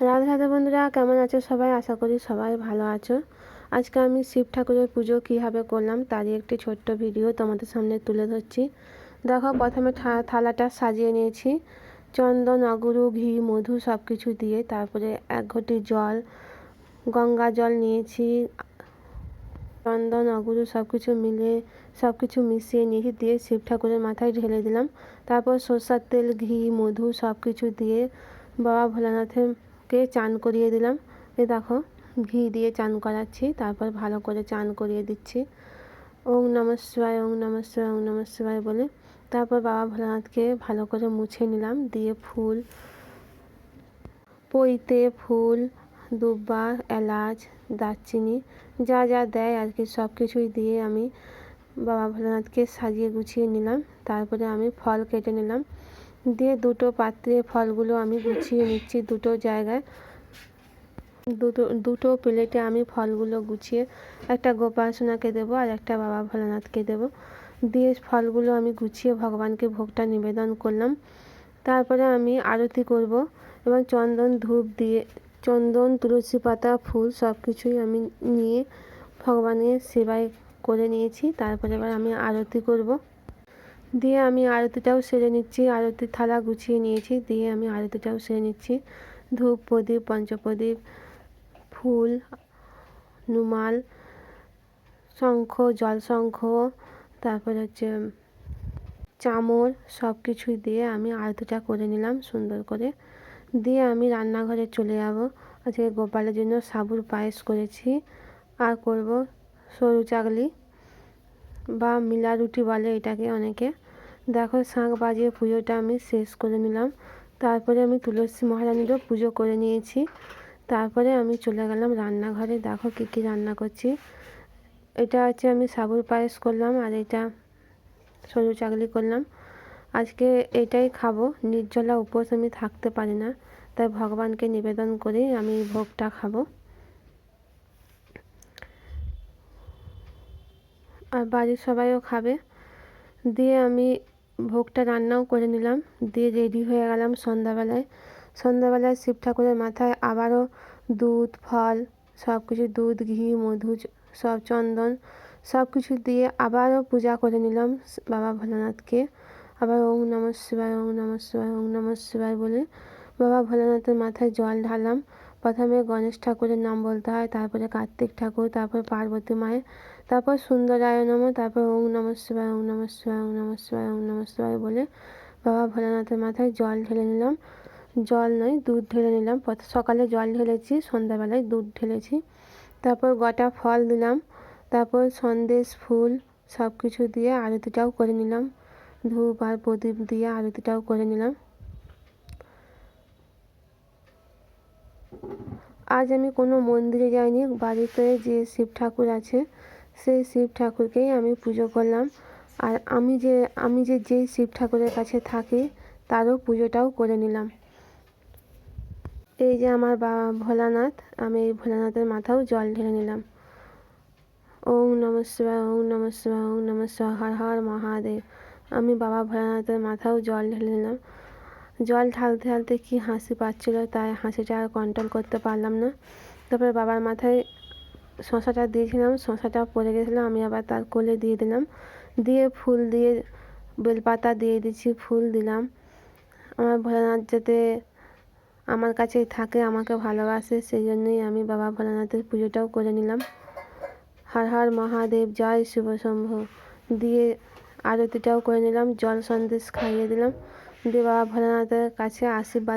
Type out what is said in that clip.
রাধে রাধে বন্ধুরা, কেমন আছো সবাই? আশা করি সবাই ভালো আছো। আজকে আমি শিব ঠাকুরের পুজো কীভাবে করলাম তারই একটি ছোট্ট ভিডিও তোমাদের সামনে তুলে ধরছি। দেখো, প্রথমে থালাটা সাজিয়ে নিয়েছি। চন্দন, অগুরু, ঘি, মধু সব কিছু দিয়ে তারপরে এক ঘটি জল, গঙ্গা জল নিয়েছি। চন্দন, অগুরু সব কিছু মিলে সব কিছু মিশিয়ে নিয়েছি দিয়ে শিব ঠাকুরের মাথায় ঢেলে দিলাম। তারপর সর্ষার তেল, ঘি, মধু সব কিছু দিয়ে বাবা ভোলানাথের কে চান করিয়ে দিলাম। এ দেখো, ঘি দিয়ে চান করাচ্ছি, তারপর ভালো করে চান করিয়ে দিচ্ছি। ওং নম শিবায়, ওং নম শিবায়, ওং নম বলে। তারপর বাবা ভোলানাথকে ভালো করে মুছে নিলাম, দিয়ে ফুল, পইতে ফুল, দুব্বা, এলাচ, দারচিনি, যা যা দেয় আর কি, সব কিছুই দিয়ে আমি বাবা ভোলানাথকে সাজিয়ে গুছিয়ে নিলাম। তারপরে আমি ফল কেটে নিলাম। দিয়ে দুটো পাত্রে ফলগুলো আমি গুছিয়ে নিচ্ছি দুটো জায়গায়। দুটো দুটো প্লেটে আমি ফলগুলো গুছিয়ে একটা গোপাল সোনাকে দেবো আর একটা বাবা ভোলানাথকে দেবো। দিয়ে ফলগুলো আমি গুছিয়ে ভগবানকে ভোগটা নিবেদন করলাম। তারপরে আমি আরতি করব এবং চন্দন ধূপ দিয়ে, চন্দন, তুলসী পাতা, ফুল সব কিছুই আমি নিয়ে ভগবানের সেবায় করে নিয়েছি। তারপরে এবার আমি আরতি করব। দিয়ে আমি আরতিটাও সেরে নিচ্ছি আরতির থালা গুছিয়ে নিয়েছি, দিয়ে আমি আরতিটাও সেরে নিচ্ছি। ধূপ, প্রদীপ, পঞ্চপ্রদীপ, ফুল নুমাল শঙ্খ, জল শঙ্খ, তারপর হচ্ছে চামর সব কিছুই দিয়ে আমি আরতিটা করে নিলাম সুন্দর করে। দিয়ে আমি রান্নাঘরে চলে যাব। আজকে গোপালের জন্য সাবুর পায়েস করেছি। আর করব সরু চাকলি বা মিলা রুটি বলে এটাকে অনেকে। দেখো, শাঁখ বাজিয়ে পুজোটা আমি শেষ করে নিলাম। তারপরে আমি তুলসী মহারানীরও পুজো করে নিয়েছি। তারপরে আমি চলে গেলাম রান্নাঘরে। দেখো কী কী রান্না করছি। এটা আছে আমি সাবুর পায়েস করলাম আর এটা সরু চাকলি করলাম। আজকে এটাই খাব। নির্জলা উপোস আমি থাকতে পারি না। তাই ভগবানকে নিবেদন করে আমি ভোগটা খাব। আর বাড়ির সবাইও খাবে। দিয়ে আমি ভোগটা রান্নাও করে নিলাম। দিয়ে রেডি হয়ে গেলাম সন্ধ্যাবেলায়। সন্ধ্যাবেলায় শিব ঠাকুরের মাথায় আবারও দুধ, ফল সব কিছু দুধ, ঘি মধু সব চন্দন সব কিছু দিয়ে আবারও পূজা করে নিলাম বাবা ভোলানাথকে। আবার ওং নম শিবায়, ওং নম শিবায়, ওং নম শিবায় বলে বাবা ভোলানাথের মাথায় জল ঢালাম প্রথমে গণেশ ঠাকুরের নাম বলতে হয়, তারপরে কার্তিক ঠাকুর, তারপর পার্বতী মায়ের তারপর সুন্দরায় নম তারপর ওং নম শিবায়, ওং নম শিবায়, ওং নম শিবায়, ওং নম শিবায় বলে বাবা ভোলানাথের মাথায় জল ঢেলে নিলাম। জল নয়, দুধ ঢেলে নিলাম। সকালে জল ঢেলেছি, সন্ধ্যাবেলায় দুধ ঢেলেছি। তারপর গোটা ফল দিলাম। তারপর সন্দেশ, ফুল সব কিছু দিয়ে আরতিটাও করে নিলাম। ধূপ আর প্রদীপ দিয়ে আরতিটাও করে নিলাম। আজ আমি কোনো মন্দিরে যাইনি, বাড়িতে যে শিব ঠাকুর আছে সেই শিব ঠাকুরকেই আমি পুজো করলাম। আর আমি যে আমি যে যেই শিব ঠাকুরের কাছে থাকি, তারও পুজোটাও করে নিলাম। এই যে আমার বাবা ভোলানাথ, আমি এই ভোলানাথের মাথাও জল ঢেলে নিলাম। ওং নম শিবায় ওং নম শিবায় ওং নম শিবায়, হর হর মহাদেব। আমি বাবা ভোলানাথের মাথাও জল ঢেলে নিলাম। জল ঢালতে ঢালতে কি হাসি পাচ্ছিলো, তাই হাসিটা আর কন্ট্রোল করতে পারলাম না। তারপরে বাবার মাথায় শশাটা দিয়েছিলাম শশাটা পড়ে গেছিল, আমি আবার তার কোলে দিয়ে দিলাম। দিয়ে ফুল দিয়ে বেলপাতা দিয়ে দিচ্ছি, ফুল দিলাম। আমার ভোলানাথ যাতে আমার কাছেই থাকে, আমাকে ভালোবাসে, সেই জন্যই আমি বাবা ভোলানাথের পুজোটাও করে নিলাম। হর হর মহাদেব, জয় শুভ শম্ভ। দিয়ে আরতিটাও করে নিলাম, জল সন্দেশ খাইয়ে দিলাম। দিয়ে বাবা ভোলানাথের কাছে আশীর্বাদ